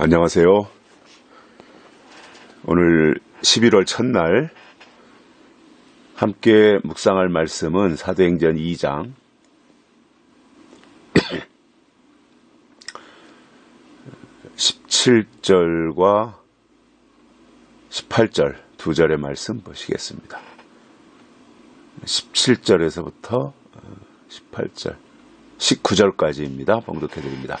안녕하세요. 오늘 11월 첫날 함께 묵상할 말씀은 사도행전 2장 17절과 18절 두 절의 말씀 보시겠습니다. 17절에서부터 18절, 19절까지입니다. 봉독해 드립니다.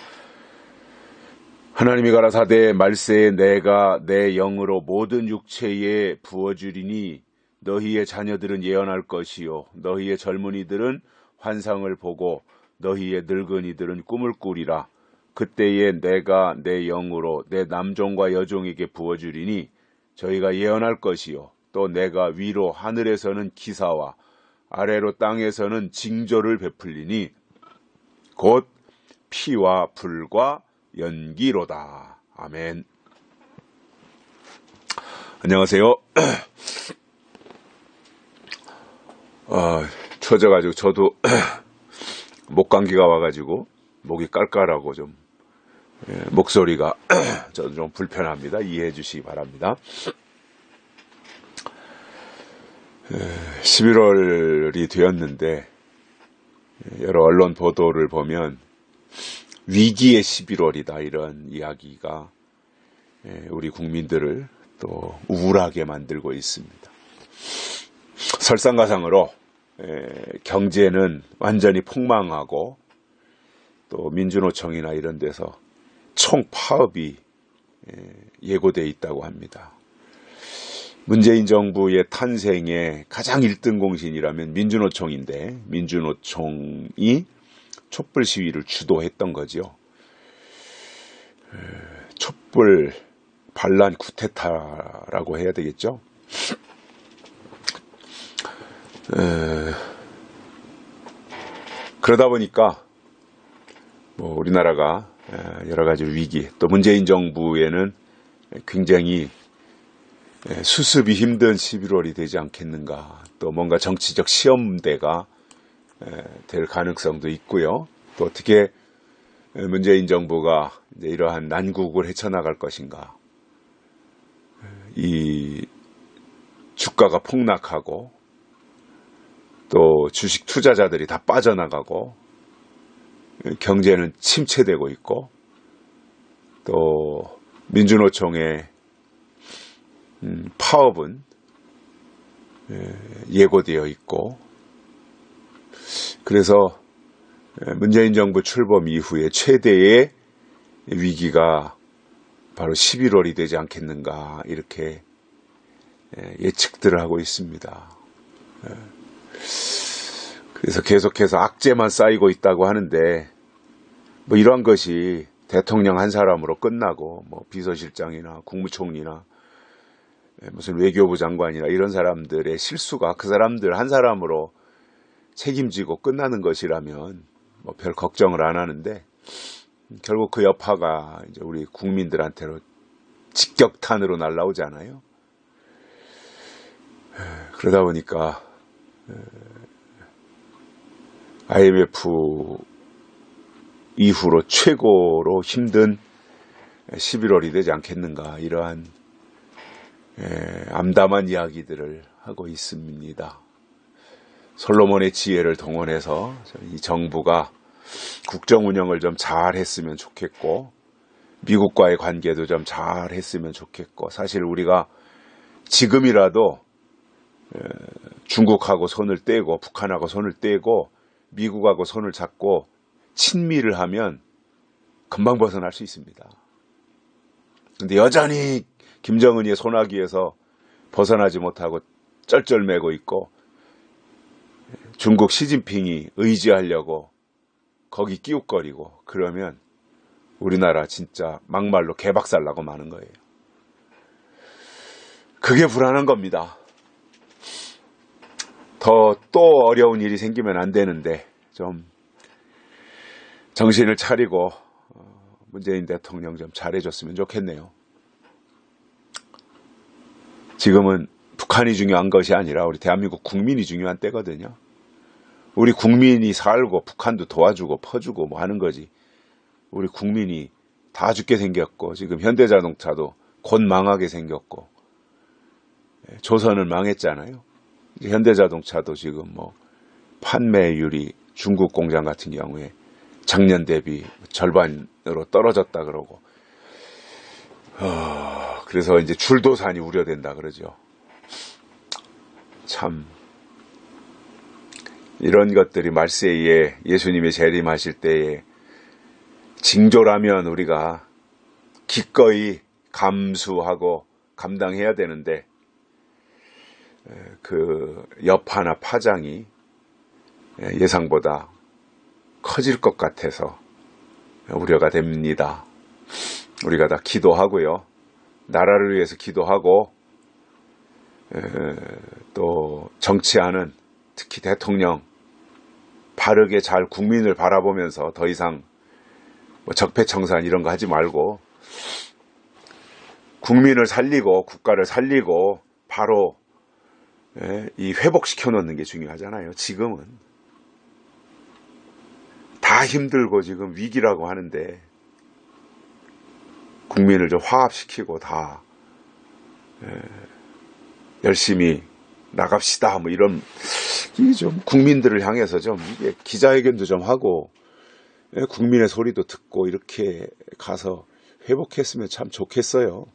하나님이 가라사대 말세에 내가 내 영으로 모든 육체에 부어주리니 너희의 자녀들은 예언할 것이요. 너희의 젊은이들은 환상을 보고 너희의 늙은이들은 꿈을 꾸리라. 그때에 내가 내 영으로 내 남종과 여종에게 부어주리니 저희가 예언할 것이요. 또 내가 위로 하늘에서는 기사와 아래로 땅에서는 징조를 베풀리니 곧 피와 불과 연기로다. 아멘. 안녕하세요. 아, 처져가지고 저도 목 감기가 와가지고 목이 깔깔하고 좀 예, 목소리가 저도 좀 불편합니다. 이해해 주시기 바랍니다. 11월이 되었는데 예, 여러 언론 보도를 보면 위기의 11월이다 이런 이야기가 예, 우리 국민들을 또 우울하게 만들고 있습니다. 설상가상으로 예, 경제는 완전히 폭망하고 또 민주노총이나 이런 데서 총파업이 예고돼 있다고 합니다. 문재인 정부의 탄생의 가장 1등 공신이라면 민주노총인데 민주노총이 촛불 시위를 주도했던 거죠. 촛불 반란 쿠데타라고 해야 되겠죠. 그러다 보니까 뭐 우리나라가 여러 가지 위기 또 문재인 정부에는 굉장히 수습이 힘든 11월이 되지 않겠는가 또 뭔가 정치적 시험대가 될 가능성도 있고요. 또 어떻게 문재인 정부가 이러한 난국을 헤쳐나갈 것인가. 이 주가가 폭락하고 또 주식 투자자들이 다 빠져나가고 경제는 침체되고 있고 또 민주노총의 음, 파업은 예고되어 있고 그래서 문재인 정부 출범 이후에 최대의 위기가 바로 11월이 되지 않겠는가 이렇게 예측들을 하고 있습니다. 그래서 계속해서 악재만 쌓이고 있다고 하는데 뭐 이러한 것이 대통령 한 사람으로 끝나고 뭐 비서실장이나 국무총리나 무슨 외교부 장관이나 이런 사람들의 실수가 그 사람들 한 사람으로 책임지고 끝나는 것이라면 뭐 별 걱정을 안 하는데 결국 그 여파가 이제 우리 국민들한테로 직격탄으로 날라오잖아요. 그러다 보니까 IMF 이후로 최고로 힘든 11월이 되지 않겠는가 이러한 암담한 이야기들을 하고 있습니다. 솔로몬의 지혜를 동원해서 이 정부가 국정 운영을 좀 잘 했으면 좋겠고 미국과의 관계도 좀 잘 했으면 좋겠고 사실 우리가 지금이라도 중국하고 손을 떼고 북한하고 손을 떼고 미국하고 손을 잡고 친미를 하면 금방 벗어날 수 있습니다. 근데 여전히 김정은이의 소나기에서 벗어나지 못하고 쩔쩔매고 있고 중국 시진핑이 의지하려고 거기 끼웃거리고 그러면 우리나라 진짜 막말로 개박살 나고 마는 거예요. 그게 불안한 겁니다. 더 또 어려운 일이 생기면 안 되는데 좀 정신을 차리고 어, 문재인 대통령 좀 잘해줬으면 좋겠네요. 지금은 북한이 중요한 것이 아니라 우리 대한민국 국민이 중요한 때거든요. 우리 국민이 살고 북한도 도와주고 퍼주고 뭐 하는 거지. 우리 국민이 다 죽게 생겼고 지금 현대자동차도 곧 망하게 생겼고 예, 조선은 망했잖아요. 현대자동차도 지금 뭐 판매율이 중국 공장 같은 경우에 작년 대비 절반으로 떨어졌다 그러고 어, 그래서 이제 줄도산이 우려된다 그러죠. 참 이런 것들이 말세에 예수님이 재림하실 때에 징조라면 우리가 기꺼이 감수하고 감당해야 되는데 그 여파나 파장이 예상보다 커질 것 같아서 우려가 됩니다. 우리가 다 기도하고요. 나라를 위해서 기도하고 또 정치하는 특히 대통령 바르게 잘 국민을 바라보면서 더 이상 뭐 적폐청산 이런 거 하지 말고 국민을 살리고 국가를 살리고 바로 예, 이 회복시켜 놓는 게 중요하잖아요. 지금은 다 힘들고 지금 위기라고 하는데 국민을 좀 화합시키고 다 예, 열심히 나갑시다 뭐 이런 좀 국민들을 향해서 좀 이게 기자회견도 좀 하고 예, 국민의 소리도 듣고 이렇게 가서 회복했으면 참 좋겠어요.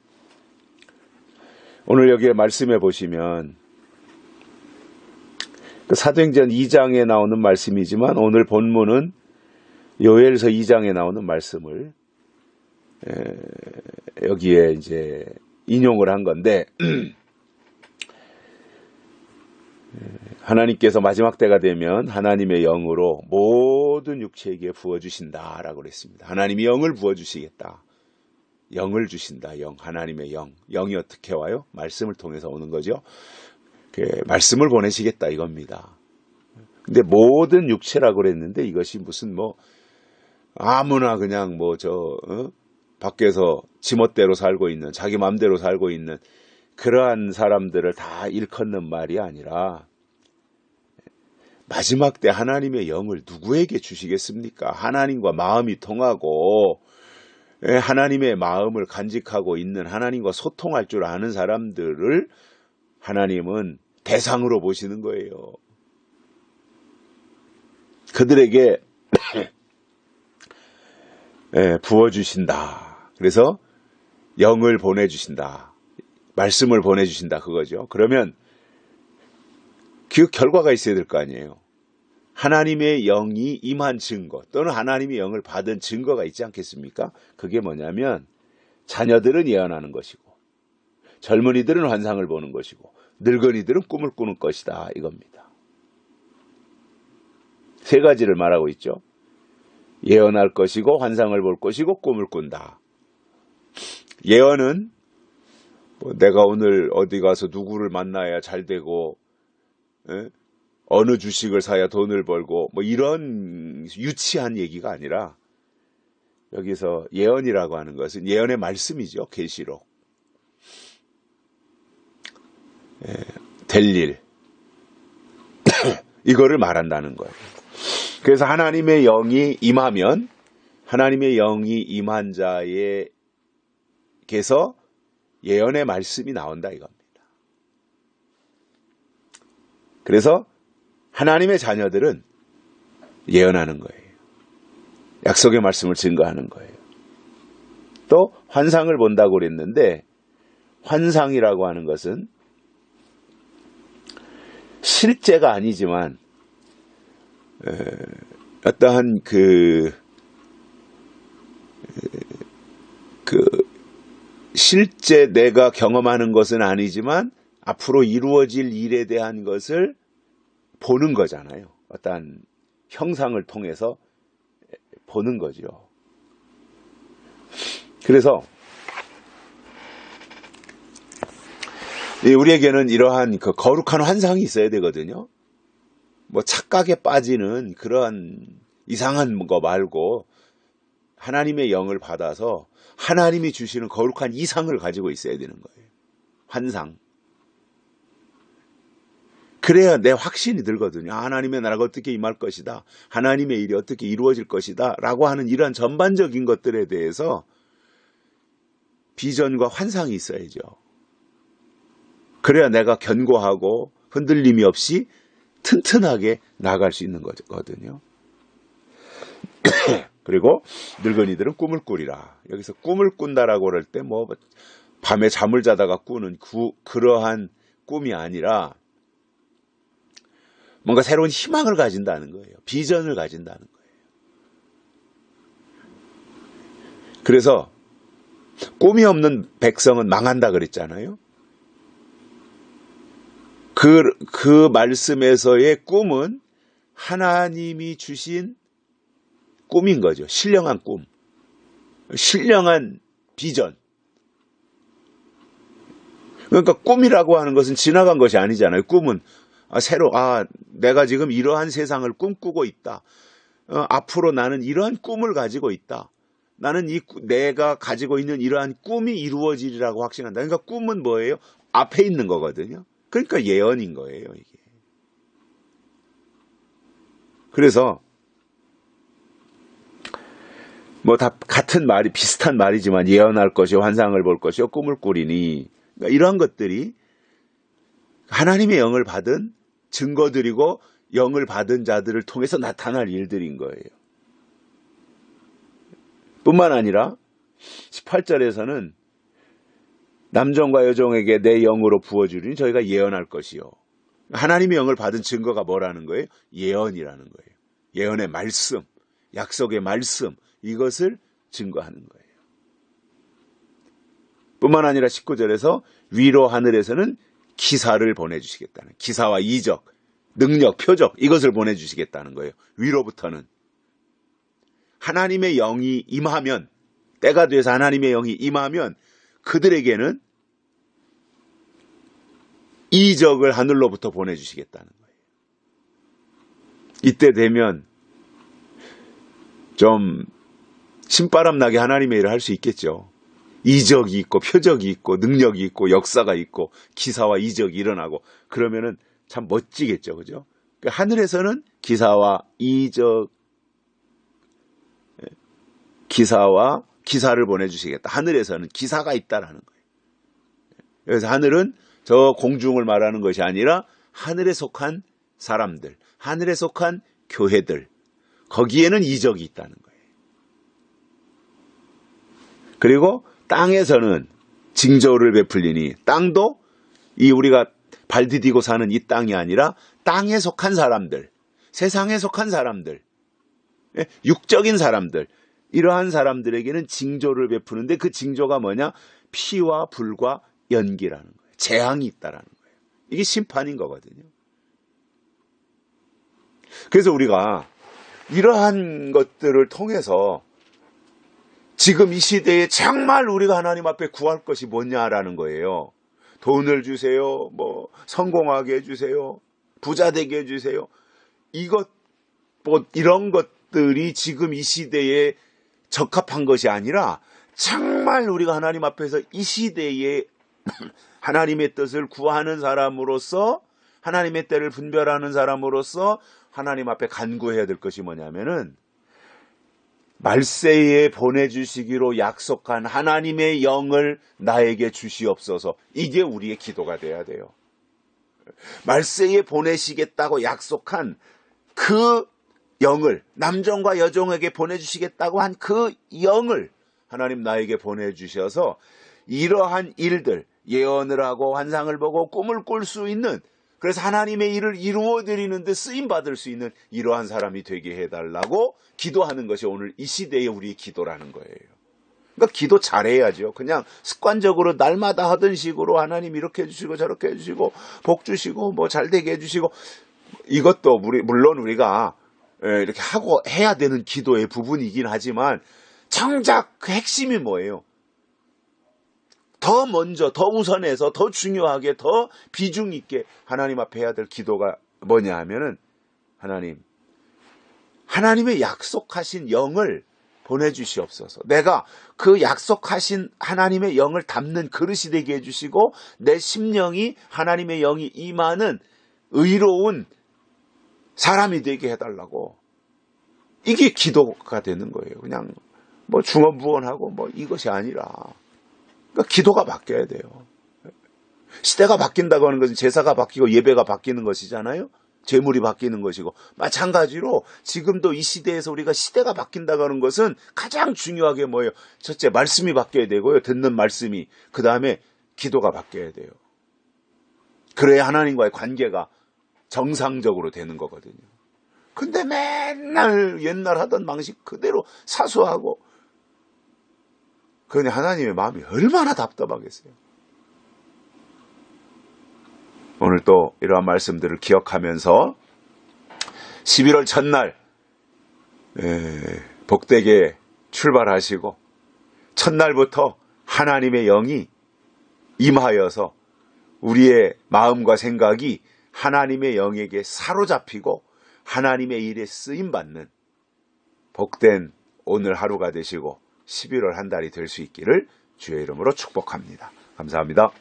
오늘 여기에 말씀해 보시면 그 사도행전 2장에 나오는 말씀이지만 오늘 본문은 요엘서 2장에 나오는 말씀을 여기에 이제 인용을 한 건데 하나님께서 마지막 때가 되면 하나님의 영으로 모든 육체에게 부어주신다라고 그랬습니다. 하나님이 영을 부어주시겠다. 영을 주신다. 영, 하나님의 영. 영이 어떻게 와요? 말씀을 통해서 오는 거죠. 말씀을 보내시겠다 이겁니다. 근데 모든 육체라고 그랬는데 이것이 무슨 뭐 아무나 그냥 뭐저 어? 밖에서 지멋대로 살고 있는 자기 마음대로 살고 있는 그러한 사람들을 다 일컫는 말이 아니라 마지막 때 하나님의 영을 누구에게 주시겠습니까? 하나님과 마음이 통하고 예, 하나님의 마음을 간직하고 있는 하나님과 소통할 줄 아는 사람들을 하나님은 대상으로 보시는 거예요. 그들에게 예, 부어주신다. 그래서 영을 보내주신다. 말씀을 보내주신다. 그거죠. 그러면 그 결과가 있어야 될 거 아니에요. 하나님의 영이 임한 증거 또는 하나님의 영을 받은 증거가 있지 않겠습니까? 그게 뭐냐면 자녀들은 예언하는 것이고 젊은이들은 환상을 보는 것이고 늙은이들은 꿈을 꾸는 것이다 이겁니다. 세 가지를 말하고 있죠. 예언할 것이고 환상을 볼 것이고 꿈을 꾼다. 예언은 뭐 내가 오늘 어디 가서 누구를 만나야 잘 되고 에? 어느 주식을 사야 돈을 벌고 뭐 이런 유치한 얘기가 아니라 여기서 예언이라고 하는 것은 예언의 말씀이죠. 계시록. 예, 될일 이거를 말한다는 거예요. 그래서 하나님의 영이 임하면 하나님의 영이 임한 자에게서 예언의 말씀이 나온다 이겁니다. 그래서 하나님의 자녀들은 예언하는 거예요. 약속의 말씀을 증거하는 거예요. 또 환상을 본다고 그랬는데 환상이라고 하는 것은 실제가 아니지만 어떠한 그, 그 실제 내가 경험하는 것은 아니지만 앞으로 이루어질 일에 대한 것을 보는 거잖아요. 어떠한 형상을 통해서 보는 거죠. 그래서 우리에게는 이러한 그 거룩한 환상이 있어야 되거든요. 뭐 착각에 빠지는 그러한 이상한 거 말고 하나님의 영을 받아서 하나님이 주시는 거룩한 이상을 가지고 있어야 되는 거예요. 환상. 그래야 내 확신이 들거든요. 하나님의 나라가 어떻게 임할 것이다. 하나님의 일이 어떻게 이루어질 것이다. 라고 하는 이러한 전반적인 것들에 대해서 비전과 환상이 있어야죠. 그래야 내가 견고하고 흔들림이 없이 튼튼하게 나갈 수 있는 거거든요. 그리고 늙은이들은 꿈을 꾸리라. 여기서 꿈을 꾼다라고 그럴 때 뭐 밤에 잠을 자다가 꾸는 그, 그러한 꿈이 아니라 뭔가 새로운 희망을 가진다는 거예요. 비전을 가진다는 거예요. 그래서 꿈이 없는 백성은 망한다 그랬잖아요. 그, 그 말씀에서의 꿈은 하나님이 주신 꿈인 거죠. 신령한 꿈. 신령한 비전. 그러니까 꿈이라고 하는 것은 지나간 것이 아니잖아요. 꿈은 아, 새로 아 내가 지금 이러한 세상을 꿈꾸고 있다. 어, 앞으로 나는 이러한 꿈을 가지고 있다. 나는 이 내가 가지고 있는 이러한 꿈이 이루어지리라고 확신한다. 그러니까 꿈은 뭐예요? 앞에 있는 거거든요. 그러니까 예언인 거예요, 이게. 그래서 뭐 다 같은 말이 비슷한 말이지만 예언할 것이요 환상을 볼 것이요 꿈을 꾸리니 그러니까 이러한 것들이 하나님의 영을 받은 증거들이고 영을 받은 자들을 통해서 나타날 일들인 거예요. 뿐만 아니라 18절에서는 남정과 여종에게 내 영으로 부어주리니 저희가 예언할 것이요. 하나님의 영을 받은 증거가 뭐라는 거예요? 예언이라는 거예요. 예언의 말씀, 약속의 말씀, 이것을 증거하는 거예요. 뿐만 아니라 19절에서 위로 하늘에서는 기사를 보내주시겠다는 기사와 이적, 능력, 표적 이것을 보내주시겠다는 거예요. 위로부터는 하나님의 영이 임하면 때가 돼서 하나님의 영이 임하면 그들에게는 이적을 하늘로부터 보내주시겠다는 거예요. 이때 되면 좀 신바람 나게 하나님의 일을 할 수 있겠죠. 이적이 있고 표적이 있고 능력이 있고 역사가 있고 기사와 이적이 일어나고 그러면은 참 멋지겠죠. 그죠? 그러니까 하늘에서는 기사와 이적 예, 기사와 기사를 보내주시겠다. 하늘에서는 기사가 있다라는 거예요. 그래서 하늘은 저 공중을 말하는 것이 아니라 하늘에 속한 사람들, 하늘에 속한 교회들, 거기에는 이적이 있다는 거예요. 그리고 땅에서는 징조를 베풀리니 땅도 이 우리가 발 디디고 사는 이 땅이 아니라 땅에 속한 사람들, 세상에 속한 사람들, 예, 육적인 사람들, 이러한 사람들에게는 징조를 베푸는데 그 징조가 뭐냐? 피와 불과 연기라는 거예요. 재앙이 있다라는 거예요. 이게 심판인 거거든요. 그래서 우리가 이러한 것들을 통해서 지금 이 시대에 정말 우리가 하나님 앞에 구할 것이 뭐냐라는 거예요. 돈을 주세요. 뭐 성공하게 해주세요. 부자 되게 해주세요. 이것 뭐 이런 것들이 지금 이 시대에 적합한 것이 아니라 정말 우리가 하나님 앞에서 이 시대에 하나님의 뜻을 구하는 사람으로서 하나님의 때를 분별하는 사람으로서 하나님 앞에 간구해야 될 것이 뭐냐면은 말세에 보내주시기로 약속한 하나님의 영을 나에게 주시옵소서. 이게 우리의 기도가 돼야 돼요. 말세에 보내시겠다고 약속한 그 영을, 남종과 여종에게 보내주시겠다고 한 그 영을 하나님 나에게 보내주셔서 이러한 일들, 예언을 하고 환상을 보고 꿈을 꿀 수 있는 그래서 하나님의 일을 이루어 드리는데 쓰임 받을 수 있는 이러한 사람이 되게 해달라고 기도하는 것이 오늘 이 시대의 우리 기도라는 거예요. 그러니까 기도 잘해야죠. 그냥 습관적으로 날마다 하던 식으로 하나님 이렇게 해주시고 저렇게 해주시고 복 주시고 뭐 잘되게 해주시고 이것도 우리 물론 우리가 예, 이렇게 하고 해야 되는 기도의 부분이긴 하지만 정작 그 핵심이 뭐예요? 더 먼저, 더 우선해서, 더 중요하게, 더 비중 있게 하나님 앞에 해야 될 기도가 뭐냐 하면은 하나님, 하나님의 약속하신 영을 보내주시옵소서. 내가 그 약속하신 하나님의 영을 담는 그릇이 되게 해주시고 내 심령이 하나님의 영이 임하는 의로운 사람이 되게 해달라고. 이게 기도가 되는 거예요. 그냥 뭐 중언부언하고 뭐 이것이 아니라 그러니까 기도가 바뀌어야 돼요. 시대가 바뀐다고 하는 것은 제사가 바뀌고 예배가 바뀌는 것이잖아요. 재물이 바뀌는 것이고 마찬가지로 지금도 이 시대에서 우리가 시대가 바뀐다고 하는 것은 가장 중요하게 뭐예요? 첫째 말씀이 바뀌어야 되고요. 듣는 말씀이 그 다음에 기도가 바뀌어야 돼요. 그래야 하나님과의 관계가 정상적으로 되는 거거든요. 근데 맨날 옛날 하던 방식 그대로 사수하고 그러니 하나님의 마음이 얼마나 답답하겠어요. 오늘 또 이러한 말씀들을 기억하면서 11월 첫날 에, 복되게 출발하시고 첫날부터 하나님의 영이 임하여서 우리의 마음과 생각이 하나님의 영에게 사로잡히고 하나님의 일에 쓰임 받는 복된 오늘 하루가 되시고 11월 한 달이 될 수 있기를 주의 이름으로 축복합니다. 감사합니다.